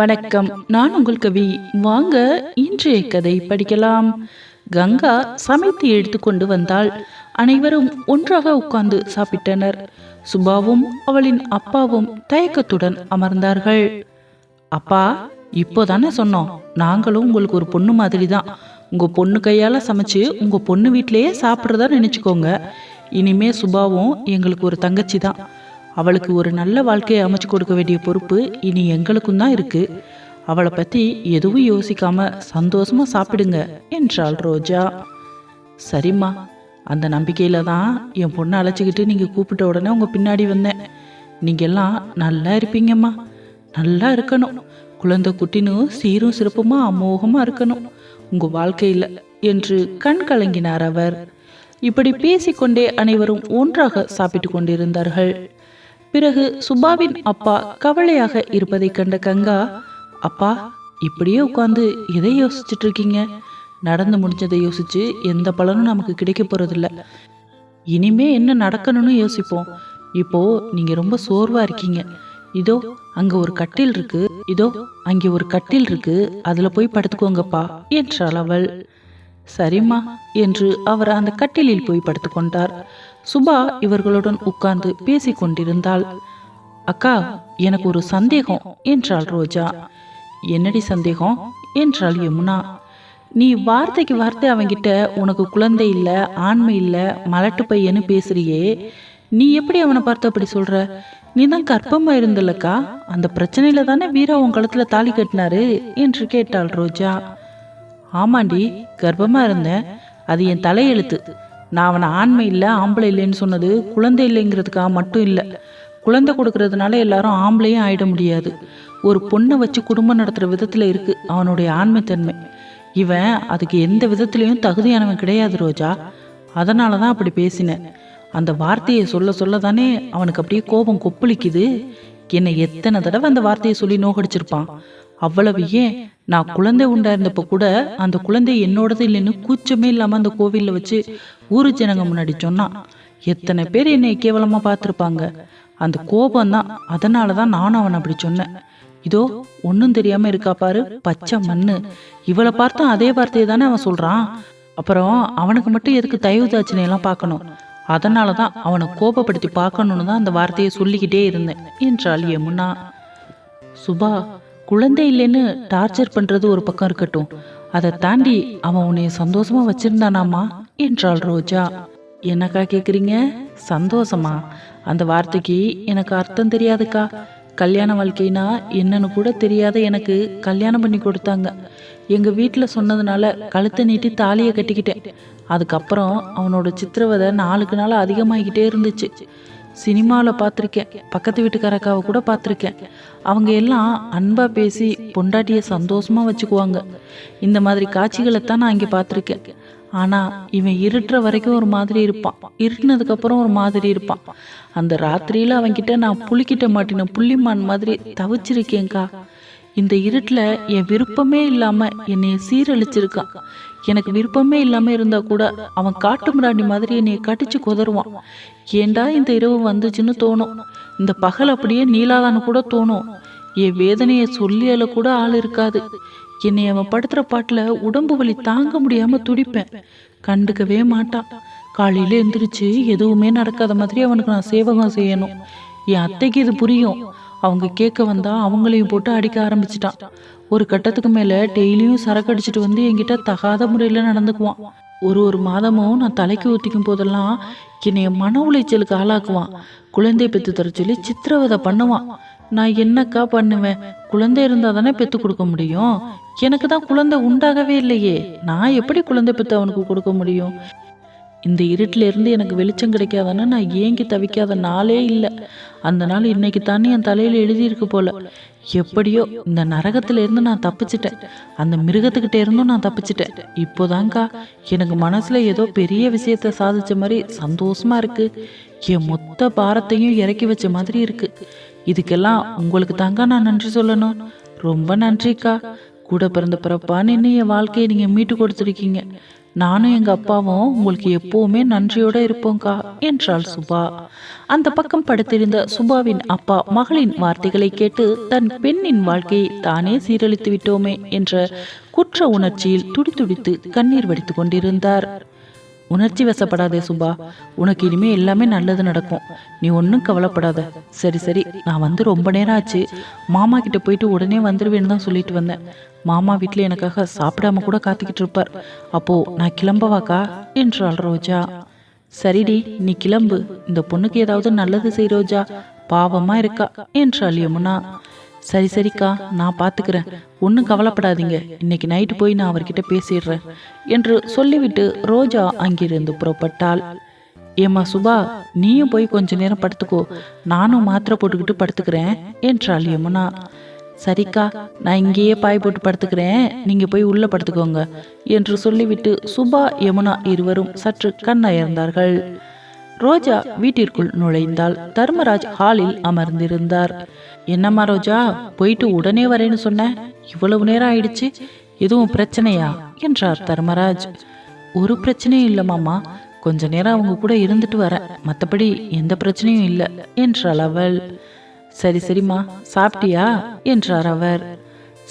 வணக்கம். நான் உங்கள் கவி. வாங்க இன்றைய கதை படிக்கலாம். கங்கா சமைத்து எடுத்துக்கொண்டு வந்தாள். அனைவரும் ஒன்றாக உட்கார்ந்து சாப்பிட்டனர். சுபாவும் அவளின் அப்பாவும் தயக்கத்துடன் அமர்ந்தார்கள். அப்பா இப்போதானே சொன்னோம். நாங்களும் உங்களுக்கு ஒரு பொண்ணு மாதிரி தான் உங்க பொண்ணு கையால சமைச்சு உங்க பொண்ணு வீட்டிலேயே சாப்பிட்றதா நினைச்சுக்கோங்க. இனிமே சுபாவும் எங்களுக்கு ஒரு தங்கச்சி தான் அவளுக்கு ஒரு நல்ல வாழ்க்கையை அமைச்சு கொடுக்க வேண்டிய பொறுப்பு இனி எங்களுக்கும் தான் இருக்கு. அவளை பத்தி எதுவும் யோசிக்காம சந்தோஷமா சாப்பிடுங்க என்றாள் ரோஜா. சரிம்மா அந்த நம்பிக்கையில தான் என் பொண்ணை அழைச்சிக்கிட்டு நீங்க கூப்பிட்ட உடனே உங்க பின்னாடி வந்தேன். நீங்க எல்லாம் நல்லா இருப்பீங்கம்மா. நல்லா இருக்கணும். குழந்தை குட்டினும் சீரும் சிறப்புமா அமோகமா இருக்கணும். உங்க வாழ்க்கையில் என்று கண் கலங்கினார் அவர். இப்படி பேசிக்கொண்டே அனைவரும் ஒன்றாக சாப்பிட்டு கொண்டிருந்தார்கள். பிறகு சுபாவின் அப்பா கவலையாக இருப்பதை கண்ட கங்கா அப்பா இப்படியே உட்காந்து எதை யோசிச்சுட்டு இருக்கீங்க நடந்து முடிஞ்சதை யோசிச்சு எந்த பலனும் நமக்கு கிடைக்க போறதில்ல. இனிமே என்ன நடக்கணும்னு யோசிப்போம். இப்போ நீங்க ரொம்ப சோர்வா இருக்கீங்க. இதோ அங்க ஒரு கட்டில் இருக்கு. இதோ அங்கே ஒரு கட்டில் இருக்கு. அதுல போய் படுத்துக்கோங்கப்பா என்றாள் அவள். சரிம்மா என்று அவர் அந்த கட்டிலில் போய் படுத்துக்கொண்டார். சுபா இவர்களுடன் உட்கார்ந்து பேசிக் கொண்டிருந்தாள் அக்கா எனக்கு ஒரு சந்தேகம் என்றாள் ரோஜா. என்னடி சந்தேகம்? என்றாள் யமுனா. நீ வார்த்தைக்கு வார்த்தை அவன்கிட்ட உனக்கு குழந்தை இல்ல ஆண்மை இல்ல மலட்டு பையன்னு பேசுறியே. நீ எப்படி அவனை பார்த்து அப்படி சொல்ற? நீ தான் கர்ப்பமா இருந்தல்லக்கா? அந்த பிரச்சனையில தானே வீரா உன் கழுத்துல தாலி கட்டினாரு? என்று கேட்டாள் ரோஜா. ஆமாண்டி கர்ப்பமா இருந்தேன். அது என் தலையெழுத்து. நான் அவனை ஆண்மை இல்லை ஆம்பளை இல்லைன்னு சொன்னது குழந்தை இல்லைங்கிறதுக்காக மட்டும் இல்லை. குழந்தை கொடுக்கறதுனால எல்லாரும் ஆம்பளையும் ஆயிட முடியாது. ஒரு பொண்ணை வச்சு குடும்பம் நடத்துகிற விதத்தில் இருக்குது அவனுடைய ஆண்மைத்தன்மை. இவன் அதுக்கு எந்த விதத்துலேயும் தகுதியானவன் கிடையாது ரோஜா. அதனால தான் அப்படி பேசினேன். அந்த வார்த்தையை சொல்ல சொல்ல தானே அவனுக்கு அப்படியே கோபம் கொப்பளிக்குது. என்னை எத்தனை தடவை அந்த வார்த்தையை சொல்லி நோகடிச்சிருப்பான். அவ்வளவு ஏன்? நான் குழந்தை உண்டா இருந்தப்ப கூட அந்த குழந்தை என்னோடது இல்லைன்னு கூச்சமே இல்லாம அந்த கோவில்ல வச்சு ஊரு ஜனங்க முன்னாடி சொன்னான் எத்தனை பேர் என்னை கேவலமா பார்த்துருப்பாங்க? அந்த கோபம் தான் அதனால தான் நானும் அவன் அப்படி சொன்னேன். இதோ ஒன்றும் தெரியாம இருக்கா பாரு பச்சை மண்ணு. இவளை பார்த்தும் அதே வார்த்தையை தானே அவன் சொல்றான்? அப்புறம் அவனுக்கு மட்டும் எதுக்கு தயவு தாட்சணை எல்லாம் பார்க்கணும்? அதனால தான் அவனை கோபப்படுத்தி பார்க்கணும்னு தான் அந்த வார்த்தையை சொல்லிக்கிட்டே இருந்தேன். என்றாள் யமுனா. சுபா குழந்தை இல்லைன்னு டார்ச்சர் பண்றது ஒரு பக்கம் இருக்கட்டும். அதை தாண்டி அவன் உன்னை சந்தோஷமா வச்சிருந்தானாமா? என்றாள் ரோஜா. என்னக்கா கேக்குறீங்க? சந்தோஷமா? அந்த வார்த்தைக்கு எனக்கு அர்த்தம் தெரியாதுக்கா. கல்யாண வாழ்க்கைனா என்னன்னு கூட தெரியாத எனக்கு கல்யாணம் பண்ணி கொடுத்தாங்க. எங்க வீட்டில் சொன்னதுனால கழுத்தை நீட்டி தாலியை கட்டிக்கிட்டேன். அதுக்கப்புறம் அவனோட சித்திரவதை நாளுக்கு நாள் அதிகமாகிக்கிட்டே இருந்துச்சு. சினிமாவில் பார்த்துருக்கேன் பக்கத்து வீட்டுக்காரக்காவை கூட பார்த்துருக்கேன் அவங்க எல்லாம் அன்பாக பேசி பொண்டாட்டியை சந்தோஷமாக வச்சுக்குவாங்க. இந்த மாதிரி காட்சிகளை தான் நான் இங்கே பார்த்துருக்கேன் ஆனால் இவன் இருட்டுற வரைக்கும் ஒரு மாதிரி இருப்பான். இருட்டுனதுக்கப்புறம் ஒரு மாதிரி இருப்பான். அந்த ராத்திரியில் அவன்கிட்ட நான் புளிக்கிட்ட மாட்டின புள்ளிமான் மாதிரி தவிச்சிருக்கேன்க்கா. இந்த இருட்டில் என் விருப்பமே இல்லாமல் என்னை சீரழிச்சிருக்கான் எனக்கு விருப்பமே இல்லாமல் இருந்தால் கூட அவன் காட்டு மிராண்டி மாதிரி என்னையை கடிச்சு குதறுவான். ஏண்டா இந்த இரவு வந்துச்சுன்னு தோணும். இந்த பகல் அப்படியே நீலாதான்னு கூட தோணும். என் வேதனையை சொல்லியால கூட ஆள் இருக்காது. என்னை அவன் படுத்துகிற பாட்டில் உடம்பு வலி தாங்க முடியாமல் துடிப்பேன். கண்டுக்கவே மாட்டான். காலையில் எந்திரிச்சு எதுவுமே நடக்காத மாதிரி அவனுக்கு நான் சேவகம் செய்யணும். என் அத்தைக்கு இது புரியும். அவங்க கேட்க வந்தா அவங்களையும் போட்டு அடிக்க ஆரம்பிச்சிட்டான். ஒரு கட்டத்துக்கு மேல டெய்லியும் சரக்கு அடிச்சிட்டு வந்து என்கிட்ட தகாத முறையில நடந்துக்குவான். ஒரு ஒரு மாதமும் நான் தலைக்கு ஊத்திக்கும் போதெல்லாம் என்னைய மன உளைச்சலுக்கு ஆளாக்குவான். குழந்தை பெத்து தர சொல்லி சித்திரவதை பண்ணுவான். நான் என்னக்கா பண்ணுவேன்? குழந்தை இருந்தா தானே பெத்து கொடுக்க முடியும்? எனக்கு தான் குழந்தை உண்டாகவே இல்லையே. நான் எப்படி குழந்தை பெத்து அவனுக்கு கொடுக்க முடியும்? இந்த இருட்டில் இருந்து எனக்கு வெளிச்சம் கிடைக்காதன்னா நான் ஏங்கி தவிக்காத நாளே இல்லை. அந்த நாள் இன்னைக்கு தானே என் தலையில் எழுதியிருக்கு போல. எப்படியோ இந்த நரகத்துலேருந்து நான் தப்பிச்சிட்டேன். அந்த மிருகத்துக்கிட்ட இருந்தும் நான் தப்பிச்சிட்டேன். இப்போதாங்க்கா எனக்கு மனசில் ஏதோ பெரிய விஷயத்த சாதிச்ச மாதிரி சந்தோஷமாக இருக்குது என் மொத்த பாரத்தையும் இறக்கி வச்ச மாதிரி இருக்குது இதுக்கெல்லாம் உங்களுக்கு தாங்க நான் நன்றி சொல்லணும். ரொம்ப நன்றிக்கா. கூட பிறந்த பிறப்பான்னு இன்னும் என் வாழ்க்கையை நீங்கள் மீட்டு கொடுத்துருக்கீங்க. நானும் எங்க அப்பாவும் உங்களுக்கு எப்பவுமே நன்றியோட இருப்போம்க்கா என்றாள் சுபா. அந்த பக்கம் படுத்திருந்த சுபாவின் அப்பா மகளின் வார்த்தைகளை கேட்டு தன் பெண்ணின் வாழ்க்கையை தானே சீரழித்து விட்டோமே என்ற குற்ற உணர்ச்சியில் துடித்துடித்து கண்ணீர் வடித்துக் கொண்டிருந்தார். உணர்ச்சி வசப்படாதே சுபா உனக்கு இனிமே எல்லாமே நல்லது நடக்கும். நீ ஒன்றும் கவலைப்படாத. சரி சரி நான் வந்து ரொம்ப நேரம் ஆச்சு. மாமா கிட்ட போயிட்டு உடனே வந்துடுவேன்னு தான் சொல்லிட்டு வந்தேன். மாமா வீட்டில் எனக்காக சாப்பிடாம கூட காத்துக்கிட்டு இருப்பார். அப்போ நான் கிளம்பவாக்கா? என்றாள் ரோஜா. சரிடி நீ கிளம்பு. இந்த பொண்ணுக்கு ஏதாவது நல்லது செய் ரோஜா. பாவமா இருக்கா? என்றாள் யமுனா. சரி சரிக்கா நான் பார்த்துக்கிறேன் ஒன்றும் கவலைப்படாதீங்க. இன்னைக்கு நைட்டு போய் நான் அவர்கிட்ட பேசிடுறேன் என்று சொல்லிவிட்டு ரோஜா அங்கிருந்து புறப்பட்டாள். ஏம்மா சுபா நீயும் போய் கொஞ்ச நேரம் படுத்துக்கோ. நானும் மாத்திரை போட்டுக்கிட்டு படுத்துக்கிறேன் என்றாள் யமுனா. சரிக்கா நான் இங்கேயே பாய் போட்டு படுத்துக்கிறேன். நீங்க போய் உள்ள படுத்துக்கோங்க என்று சொல்லிவிட்டு சுபா யமுனா இருவரும் சற்று கண்ணயர்ந்தார்கள். ரோஜா வீட்டிற்குள் நுழைந்தால் தர்மராஜ் ஹாலில் அமர்ந்திருந்தார். என்னம்மா ரோஜா போயிட்டு உடனே வரேன்னு சொன்ன? இவ்வளவு நேரம் ஆயிடுச்சு. எதுவும் பிரச்சனையா? என்றார் தர்மராஜ். ஒரு பிரச்சனையும் இல்லை கொஞ்ச நேரம் அவங்க கூட இருந்துட்டு வரேன் மற்றபடி எந்த பிரச்சனையும் இல்லை என்றாள் அவள். சரி சரிம்மா சாப்பிட்டியா? என்றார் அவர்.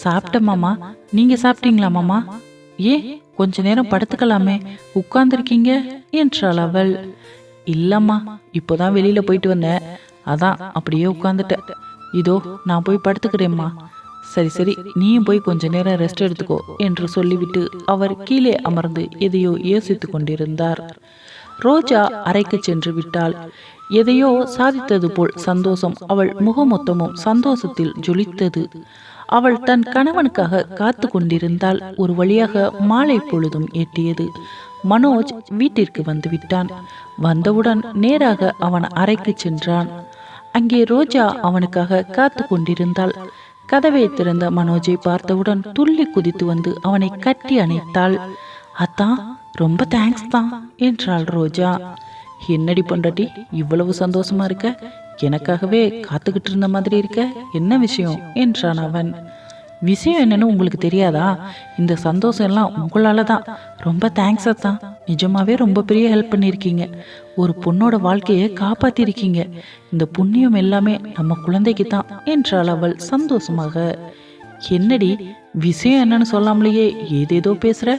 சாப்பிட்டேன் மாமா. நீங்க சாப்பிட்டீங்களா மாமா? ஏ கொஞ்ச நேரம் படுத்துக்கலாமே. உட்கார்ந்துருக்கீங்க? என்றாள் அவள். இல்லம்மா இப்போதான் வெளியில போயிட்டு வந்தேன். அதான் அப்படியே உட்காந்துட்டேன் இதோ நான் போய் படுத்துக்கிறேம்மா. சரி சரி நீயும் போய் கொஞ்ச நேரம் ரெஸ்ட் எடுத்துக்கோ என்று சொல்லிவிட்டு அவர் கீழே அமர்ந்து எதையோ யோசித்துக் கொண்டிருந்தார். ரோஜா அறைக்கு சென்று விட்டாள். எதையோ சாதித்தது போல் சந்தோஷம் அவள் முகமொத்தமும் சந்தோஷத்தில் ஜொலித்தது. அவள் தன் கணவனுக்காக காத்து கொண்டிருந்தால் ஒரு வழியாக மாலை பொழுதும் எட்டியது. மனோஜ் வீட்டிற்கு வந்து விட்டான். வந்தவுடன் நேராக அவன் அறைக்கு சென்றான். அங்கே ரோஜா அவனுக்காக காத்து கொண்டிருந்தாள். கதவை திறந்த மனோஜை பார்த்தவுடன் துள்ளி குதித்து வந்து அவனை கட்டி அணைத்தாள். அத்தான் ரொம்ப தேங்க்ஸ் தான் என்றாள் ரோஜா. என்னடி பொண்டாட்டி இவ்வளவு சந்தோஷமா இருக்க? எனக்காகவே காத்துக்கிட்டு இருந்த மாதிரி இருக்க? என்ன விஷயம்? என்றான் அவன். விஷயம் என்னன்னு உங்களுக்கு தெரியாதா? இந்த சந்தோஷம் எல்லாம் உங்களால தான். ரொம்ப தேங்க்ஸ் தான் நிஜமாவே ரொம்ப பெரிய ஹெல்ப் பண்ணியிருக்கீங்க. ஒரு பொண்ணோட வாழ்க்கையை காப்பாத்திருக்கீங்க. இந்த புண்ணியம் எல்லாமே நம்ம குழந்தைக்கு தான் என்றாள் அவள் சந்தோஷமாக. என்னடி விஷயம் என்னன்னு சொல்லாமலேயே ஏதேதோ பேசுற?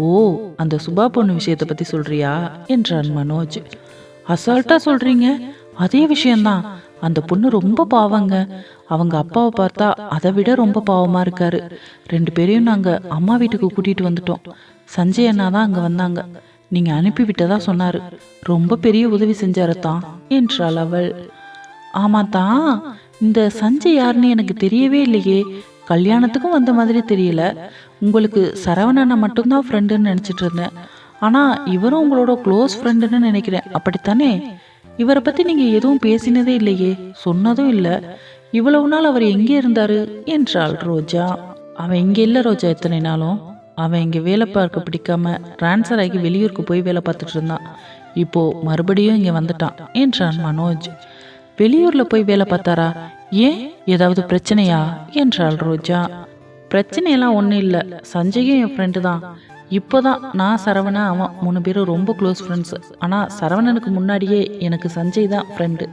ஓ அந்த சுபா பொண்ணு விஷயத்தை பத்தி சொல்றியா? என்றான் மனோஜ். அசால்ட்டா சொல்றீங்க. அதே விஷயம்தான். அந்த பொண்ணு ரொம்ப பாவங்க. அவங்க அப்பாவை பார்த்தா அதை விட ரொம்ப பாவமா இருக்காரு. ரெண்டு பேரையும் நாங்க அம்மா வீட்டுக்கு கூட்டிட்டு வந்துட்டோம். சஞ்சய் அண்ணா தான் அங்க வந்தாங்க. நீங்க அனுப்பி விட்டதா சொன்னாரு. ரொம்ப பெரிய உதவி செஞ்சாரத்தான் என்றாள் அவள். ஆமாம் தான் இந்த சஞ்சய் யாருன்னு எனக்கு தெரியவே இல்லையே. கல்யாணத்துக்கும் வந்த மாதிரி தெரியல. உங்களுக்கு சரவணனை மட்டும்தான் ஃப்ரெண்டுன்னு நினச்சிட்டு இருந்தேன். ஆனால் இவரும் உங்களோட க்ளோஸ் ஃப்ரெண்டுன்னு நினைக்கிறேன். அப்படித்தானே? இவரை பற்றி நீங்கள் எதுவும் பேசினதே இல்லையே. சொன்னதும் இல்லை. இவ்வளவு நாள் அவர் எங்கே இருந்தார்? என்றாள் ரோஜா. அவன் இங்கே இல்லை ரோஜா எத்தனை நாளும். அவன் இங்கே வேலை பார்க்க பிடிக்காம ட்ரான்ஸ்ஃபர் ஆகி வெளியூருக்கு போய் வேலை பார்த்துட்டு இருந்தான். இப்போது மறுபடியும் இங்கே வந்துட்டான் என்றான் மனோஜ். வெளியூரில் போய் வேலை பார்த்தாரா? ஏன் ஏதாவது பிரச்சனையா? என்றாள் ரோஜா. பிரச்சனையெல்லாம் ஒன்றும் இல்லை. சஞ்சயும் என் ஃப்ரெண்டு தான். இப்போதான் நான் சரவணன் அவன் மூணு பேரும் ரொம்ப க்ளோஸ் ஃப்ரெண்ட்ஸ் ஆனால் சரவணனுக்கு முன்னாடியே எனக்கு சஞ்சய் தான் ஃப்ரெண்டு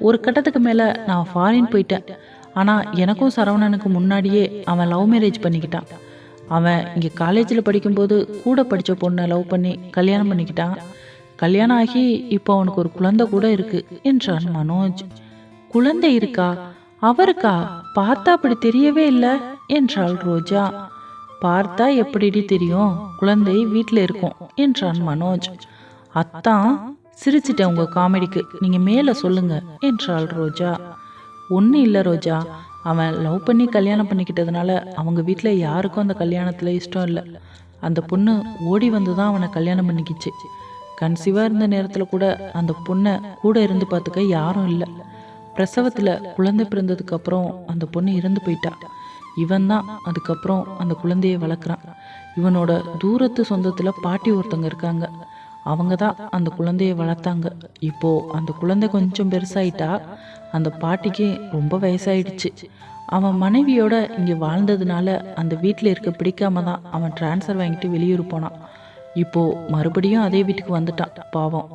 ஒரு கட்டத்துக்கு மேலே நான் ஃபாரின் போயிட்டேன். ஆனால் எனக்கும் சரவணனுக்கு முன்னாடியே அவன் லவ் மேரேஜ் பண்ணிக்கிட்டான். அவன் இங்கே காலேஜில் படிக்கும்போது கூட படித்த பொண்ணை லவ் பண்ணி கல்யாணம் பண்ணிக்கிட்டான். கல்யாணம் ஆகி இப்போ அவனுக்கு ஒரு குழந்தை கூட இருக்கு என்றான் மனோஜ். குழந்தை இருக்கா? அவருக்கா? பார்த்தா அப்படி தெரியவே இல்லை என்றாள் ரோஜா. பார்த்தா எப்படிடி தெரியும்? குழந்தை வீட்டில் இருக்கும் என்றான் மனோஜ். அத்தான் சிரிச்சிட்டேன் உங்க காமெடிக்கு. நீங்க மேலே சொல்லுங்க என்றாள் ரோஜா. ஒன்றும் இல்லை ரோஜா. அவன் லவ் பண்ணி கல்யாணம் பண்ணிக்கிட்டதுனால அவங்க வீட்டில் யாருக்கும் அந்த கல்யாணத்தில் இஷ்டம் இல்லை. அந்த பொண்ணு ஓடி வந்து தான் அவனை கல்யாணம் பண்ணிக்கிச்சு. கன்சீவாக இருந்த நேரத்தில் கூட அந்த பொண்ணை கூட இருந்து பார்த்துக்க யாரும் இல்லை. பிரசவத்தில் குழந்தை பிறந்ததுக்கு அப்புறம் அந்த பொண்ணு இறந்து போயிட்டா. இவன் தான் அதுக்கப்புறம் அந்த குழந்தையை வளர்க்குறான் இவனோட தூரத்து சொந்தத்தில் பாட்டி ஒருத்தங்க இருக்காங்க. அவங்க தான் அந்த குழந்தையை வளர்த்தாங்க. இப்போ அந்த குழந்தை கொஞ்சம் பெருசாயிட்டா அந்த பாட்டிக்கு ரொம்ப வயசாயிடுச்சு. அவன் மனைவியோட இங்கே வாழ்ந்ததுனால அந்த வீட்டில் இருக்க பிடிக்காம தான் அவன் ட்ரான்ஸ்ஃபர் வாங்கிட்டு வெளியூர் போனான். இப்போது மறுபடியும் அதே வீட்டுக்கு வந்துட்டான் பாவம்.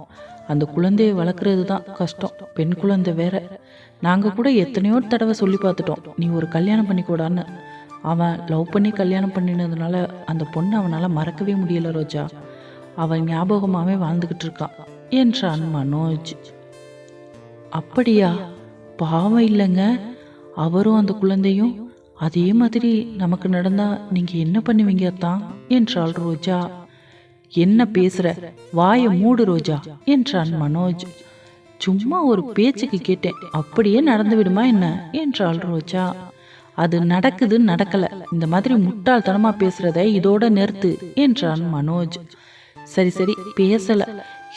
அந்த குழந்தையை வளர்க்குறது தான் கஷ்டம். பெண் குழந்தை வேற. நாங்கள் கூட எத்தனையோ தடவை சொல்லி பார்த்துட்டோம். நீ ஒரு கல்யாணம் பண்ணிக்கூடான்னு. அவன் லவ் பண்ணி கல்யாணம் பண்ணினதுனால அந்த பொண்ணு அவனால் மறக்கவே முடியல ரோஜா. அவன் ஞாபகமாகவே வாழ்ந்துக்கிட்டு இருக்கான். என்றான் மனோஜ். அப்படியா? பாவம் இல்லைங்க. அவரும் அந்த குழந்தையும் அதே மாதிரி நமக்கு நடந்தால் நீங்கள் என்ன பண்ணுவீங்க தான் என்றாள் ரோஜா. என்ன பேசுற? வாயை மூடு ரோஜா என்றான் மனோஜ். சும்மா ஒரு பேச்சுக்கு கேட்டேன். அப்படியே நடந்து விடுமா என்ன? என்றாள் ரோஜா. அது நடக்குது நடக்கல. இந்த மாதிரி முட்டாள்தனமா பேசுறத இதோட நிறுத்து என்றான் மனோஜ். சரி சரி பேசல.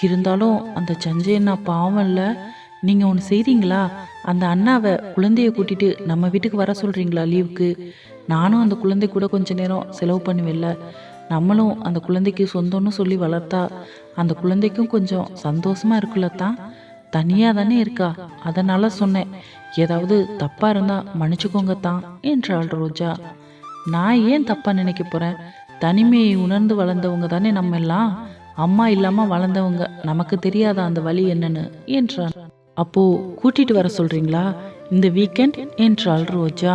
இருந்தாலும் அந்த சஞ்சயண்ணா பாவம் இல்ல நீங்க ஒன்று செய்றீங்களா? அந்த அண்ணாவை குழந்தைய கூட்டிட்டு நம்ம வீட்டுக்கு வர சொல்றீங்களா லீவுக்கு? நானும் அந்த குழந்தை கூட கொஞ்ச நேரம் செலவு பண்ணுவேன்ல. நம்மளும் அந்த குழந்தைக்கு சொந்தம்னு சொல்லி வளர்த்தா அந்த குழந்தைக்கும் கொஞ்சம் சந்தோஷமா இருக்குல்ல தான் தனியாக தானே இருக்கா? அதனால் சொன்னேன் ஏதாவது தப்பாக இருந்தால் மன்னிச்சுக்கோங்க தான் என்றாள் ரோஜா. நான் ஏன் தப்பாக நினைக்க போகிறேன் தனிமையை உணர்ந்து வளர்ந்தவங்க தானே நம்ம எல்லாம்? அம்மா இல்லாமல் வளர்ந்தவங்க நமக்கு தெரியாதா அந்த வழி என்னன்னு? என்றான். அப்போ கூட்டிட்டு வர சொல்றீங்களா? இந்த வீக்கெண்ட் என்றாள் ரோஜா.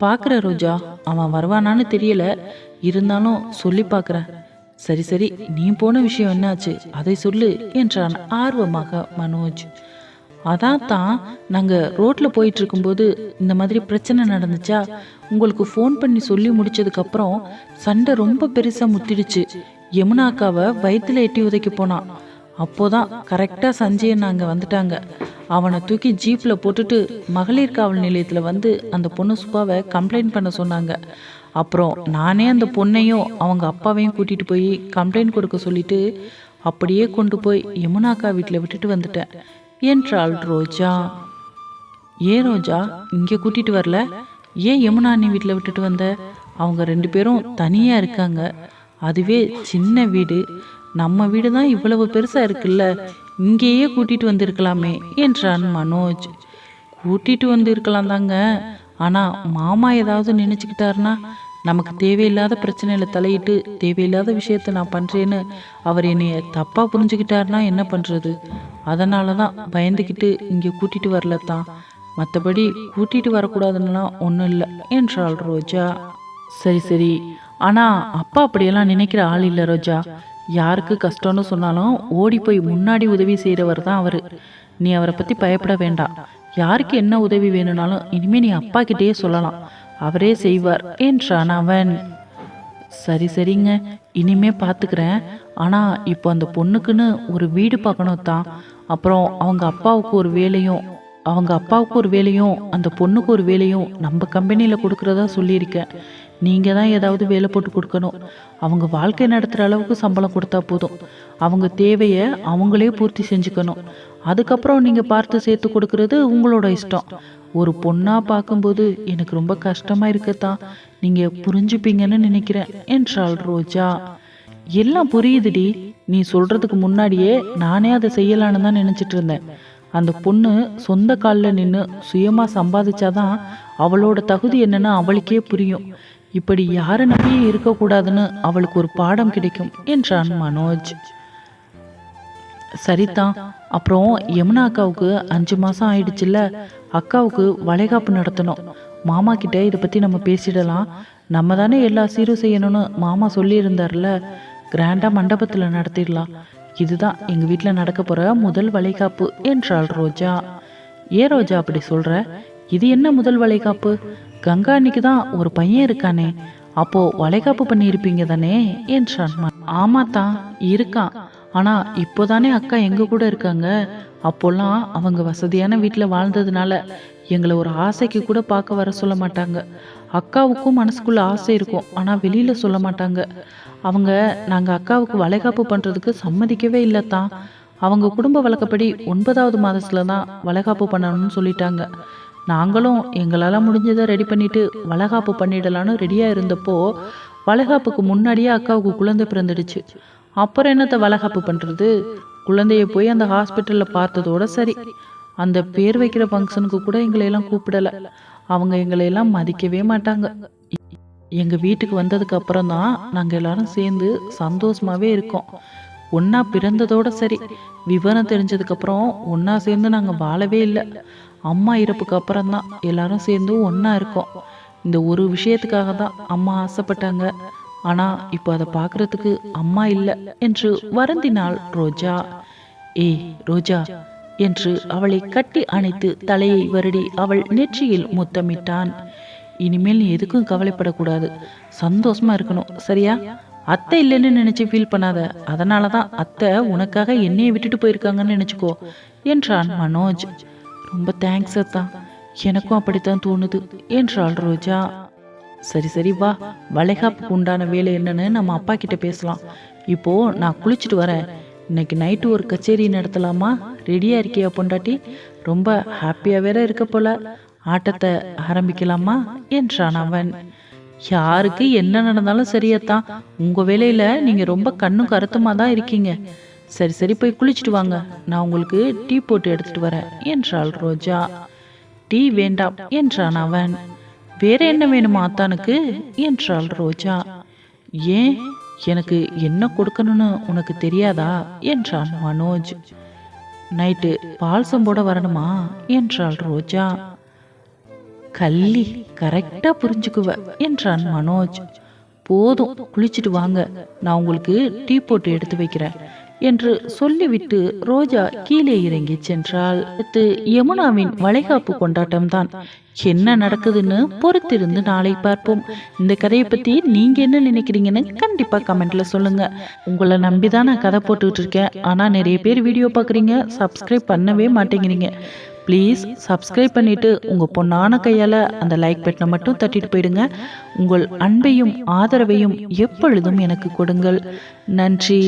பார்க்குற ரோஜா அவன் வருவானான்னு தெரியல. இருந்தாலும் சொல்லி பார்க்குறேன். சரி சரி நீ போன விஷயம் என்னாச்சு? அதை சொல்லு என்றான் ஆர்வமாக மனோஜ். அதான் தான் நாங்கள் ரோட்டில் போயிட்டு இருக்கும்போது இந்த மாதிரி பிரச்சனை நடந்துச்சா? உங்களுக்கு ஃபோன் பண்ணி சொல்லி முடிச்சதுக்கப்புறம் சண்டை ரொம்ப பெருசாக முத்திடுச்சு. யமுனா அக்காவை வயிற்றுல எட்டி உதைக்க போனான். அப்போதான் கரெக்டாக சஞ்சயன் நாங்கள் வந்துட்டாங்க. அவனை தூக்கி ஜீப்பில் போட்டுட்டு மகளிர் காவல் நிலையத்தில் வந்து அந்த பொண்ணு சுப்பாவை கம்ப்ளைண்ட் பண்ண சொன்னாங்க. அப்புறம் நானே அந்த பொண்ணையும் அவங்க அப்பாவையும் கூட்டிகிட்டு போய் கம்ப்ளைண்ட் கொடுக்க சொல்லிட்டு அப்படியே கொண்டு போய் யமுனாக்கா வீட்டில் விட்டுட்டு வந்துட்டேன். என்றாள் ரோஜா. ஏன் ரோஜா? இங்கே கூட்டிட்டு வரல? ஏன் யமுனா நீ வீட்டில் விட்டுட்டு வந்த? அவங்க ரெண்டு பேரும் தனியாக இருக்காங்க. அதுவே சின்ன வீடு. நம்ம வீடு தான் இவ்வளவு பெருசாக இருக்குல்ல? இங்கேயே கூட்டிட்டு வந்திருக்கலாமே என்றான் மனோஜ். கூட்டிட்டு வந்து இருக்கலாம் தாங்க. ஆனால் மாமா ஏதாவது நினச்சிக்கிட்டாருன்னா நமக்கு தேவையில்லாத பிரச்சனையில் தலையிட்டு தேவையில்லாத விஷயத்த நான் பண்ணுறேன்னு அவர் என்னைய தப்பாக புரிஞ்சுக்கிட்டாருன்னா என்ன பண்ணுறது அதனால தான் பயந்துக்கிட்டு இங்கே கூட்டிகிட்டு வரல தான் மற்றபடி கூட்டிகிட்டு வரக்கூடாதுன்னா ஒன்றும் இல்லை என்றாள் ரோஜா. சரி சரி. ஆனால் அப்பா அப்படியெல்லாம் நினைக்கிற ஆள் இல்லை ரோஜா. யாருக்கு கஷ்டம்னு சொன்னாலும் ஓடி போய் முன்னாடி உதவி செய்கிறவர் தான் அவர். நீ அவரை பற்றி பயப்பட வேண்டாம். யாருக்கு என்ன உதவி வேணும்னாலும் இனிமே நீ அப்பா கிட்டேயே சொல்லலாம். அவரே செய்வார் என்றான் அவன். சரி சரிங்க. இனிமே பார்த்துக்கிறேன் ஆனால் இப்போ அந்த பொண்ணுக்குன்னு ஒரு வீடு பார்க்கணும் தான். அப்புறம் அவங்க அப்பாவுக்கு ஒரு வேலையும் அவங்க அப்பாவுக்கு ஒரு வேலையும் அந்த பொண்ணுக்கு ஒரு வேலையும் நம்ம கம்பெனியில் கொடுக்குறதா சொல்லியிருக்கேன். நீங்கள் தான் ஏதாவது வேலை போட்டு கொடுக்கணும். அவங்க வாழ்க்கை நடத்துகிற அளவுக்கு சம்பளம் கொடுத்தா போதும். அவங்க தேவையை அவங்களே பூர்த்தி செஞ்சுக்கணும். அதுக்கப்புறம் நீங்கள் பார்த்து சேர்த்து கொடுக்கறது உங்களோட இஷ்டம். ஒரு பொண்ணாக பார்க்கும்போது எனக்கு ரொம்ப கஷ்டமாக இருக்கத்தான் நீங்கள் புரிஞ்சுப்பீங்கன்னு நினைக்கிறேன் என்றாள் ரோஜா. எல்லாம் புரியுதுடி. நீ சொல்கிறதுக்கு முன்னாடியே நானே அதை செய்யலான்னு தான் நினச்சிட்டு இருந்தேன். அந்த பொண்ணு சொந்த காலில் நின்று சுயமாக சம்பாதிச்சாதான் அவளோட தகுதி என்னன்னு அவளுக்கே புரியும். இப்படி யாரை நம்பியும் இருக்கக்கூடாதுன்னு அவளுக்கு ஒரு பாடம் கிடைக்கும் என்றான் மனோஜ். சரிதான் அப்புறம் யமுனா அக்காவுக்கு அஞ்சு மாதம் ஆயிடுச்சுல்ல அக்காவுக்கு வளைகாப்பு நடத்தணும். மாமா கிட்ட இதை பற்றி நம்ம பேசிடலாம். நம்ம தானே எல்லா சீரும் செய்யணும்னு மாமா சொல்லியிருந்தார்ல கிராண்டாக மண்டபத்தில் நடத்திடலாம். இதுதான் எங்கள் வீட்டில் நடக்க போகிற முதல் வளைகாப்பு என்றாள் ரோஜா. ஏன் ரோஜா அப்படி சொல்கிற இது என்ன முதல் வளைகாப்பு? கங்கா அன்னைக்கு தான் ஒரு பையன் இருக்கானே. அப்போ வளைகாப்பு பண்ணியிருப்பீங்க தானே? என்றான் ஆமா தான் இருக்கான். ஆனா இப்போதானே அக்கா எங்க கூட இருக்காங்க? அப்போல்லாம் அவங்க வசதியான வீட்டில் வாழ்ந்ததுனால எங்களை ஒரு ஆசைக்கு கூட பார்க்க வர சொல்ல மாட்டாங்க. அக்காவுக்கும் மனசுக்குள்ள ஆசை இருக்கும் ஆனா வெளியில சொல்ல மாட்டாங்க. அவங்க நாங்கள் அக்காவுக்கு வளைகாப்பு பண்றதுக்கு சம்மதிக்கவே இல்லை தான் அவங்க குடும்ப வழக்கப்படி ஒன்பதாவது மாதத்துல தான் வளைகாப்பு பண்ணணும்னு சொல்லிட்டாங்க. நாங்களும் எங்களால் முடிஞ்சதை ரெடி பண்ணிட்டு வளகாப்பு பண்ணிடலான்னு ரெடியாக இருந்தப்போ வளகாப்புக்கு முன்னாடியே அக்காவுக்கு குழந்தை பிறந்துடுச்சு. அப்புறம் என்னத்தை வளகாப்பு பண்ணுறது குழந்தைய போய் அந்த ஹாஸ்பிட்டலில் பார்த்ததோட சரி. அந்த பேர் வைக்கிற ஃபங்க்ஷனுக்கு கூட எங்களை எல்லாம் அவங்க எங்களை எல்லாம் மதிக்கவே மாட்டாங்க. எங்கள் வீட்டுக்கு வந்ததுக்கு அப்புறம் தான் நாங்கள் எல்லாரும் சேர்ந்து சந்தோஷமாகவே இருக்கோம். ஒன்றா பிறந்ததோட சரி. விவரம் தெரிஞ்சதுக்கப்புறம் ஒன்றா சேர்ந்து நாங்கள் வாழவே இல்லை. அம்மா இறப்புக்கு அப்புறம் தான் எல்லாரும் சேர்ந்து ஒன்றா இருக்கோம். இந்த ஒரு விஷயத்துக்காக தான் அம்மா ஆசைப்பட்டாங்க. ஆனால் இப்போ அதை பார்க்குறதுக்கு அம்மா இல்லை என்று வருந்தினாள் ரோஜா. ஏய் ரோஜா என்று அவளை கட்டி அணைத்து தலையை வருடி அவள் நெற்றியில் முத்தமிட்டான். இனிமேல் நீ எதுக்கும் கவலைப்படக்கூடாது. சந்தோஷமா இருக்கணும் சரியா? அத்தை இல்லைன்னு நினைச்சு ஃபீல் பண்ணாத. அதனால தான் அத்தை உனக்காக என்னைய விட்டுட்டு போயிருக்காங்கன்னு நினைச்சுக்கோ என்றான் மனோஜ். ரொம்ப தேங்க்ஸ் அத்தா. எனக்கும் அப்படித்தான் தோணுது என்றாள் ரோஜா. சரி சரி வா. வளைகாப்புக்கு உண்டான வேலை என்னன்னு நம்ம அப்பா கிட்ட பேசலாம். இப்போ நான் குளிச்சுட்டு வரேன். இன்னைக்கு நைட்டு ஒரு கச்சேரி நடத்தலாமா? ரெடியா இருக்கியா பொண்டாட்டி? ரொம்ப ஹாப்பியா வேற இருக்க போல. ஆட்டத்தை ஆரம்பிக்கலாமா? என்றான் அவன். யாருக்கு என்ன நடந்தாலும் சரியத்தான் உங்க வேலையில நீங்க ரொம்ப கண்ணும் கருத்துமா தான் இருக்கீங்க. சரி சரி போய் குளிச்சுட்டு வாங்க. நான் உங்களுக்கு டீ போட்டு எடுத்துட்டு வரேன் என்றாள் ரோஜா. டீ வேண்டாம் என்றான் அவன். வேற என்ன வேணுமா அத்தானுக்கு? என்றாள் ரோஜா. ஏன்? எனக்கு என்ன கொடுக்கணும்னு உனக்கு தெரியாதா? என்றான் மனோஜ். நைட்டு பால்சம் போட வரணுமா? என்றாள் ரோஜா. கள்ளி கரெக்டா புரிஞ்சுக்குவ என்றான் மனோஜ். போதும் குளிச்சுட்டு வாங்க. நான் உங்களுக்கு டீ போட்டு எடுத்து வைக்கிறேன். என்று சொல்லிவிட்டு ரோஜா கீழே இறங்கி சென்றாள். அடுத்து யமுனாவின் வளைகாப்பு கொண்டாட்டம்தான். என்ன நடக்குதுன்னு பொறுத்திருந்து நாளை பார்ப்போம். இந்த கதையை பத்தி நீங்க என்ன நினைக்கிறீங்கன்னு கண்டிப்பா கமெண்ட்ல சொல்லுங்க. உங்களை நம்பி தான் நான் கதை போட்டுக்கிட்டு இருக்கேன் ஆனா நிறைய பேர் வீடியோ பார்க்குறீங்க சப்ஸ்கிரைப் பண்ணவே மாட்டேங்கிறீங்க. ப்ளீஸ் சப்ஸ்கிரைப் பண்ணிவிட்டு உங்கள் பொண்ணான கையால் அந்த லைக் பட்டனை மட்டும் தட்டிட்டு போயிடுங்க. உங்கள் அன்பையும் ஆதரவையும் எப்பொழுதும் எனக்கு கொடுங்கள். நன்றி.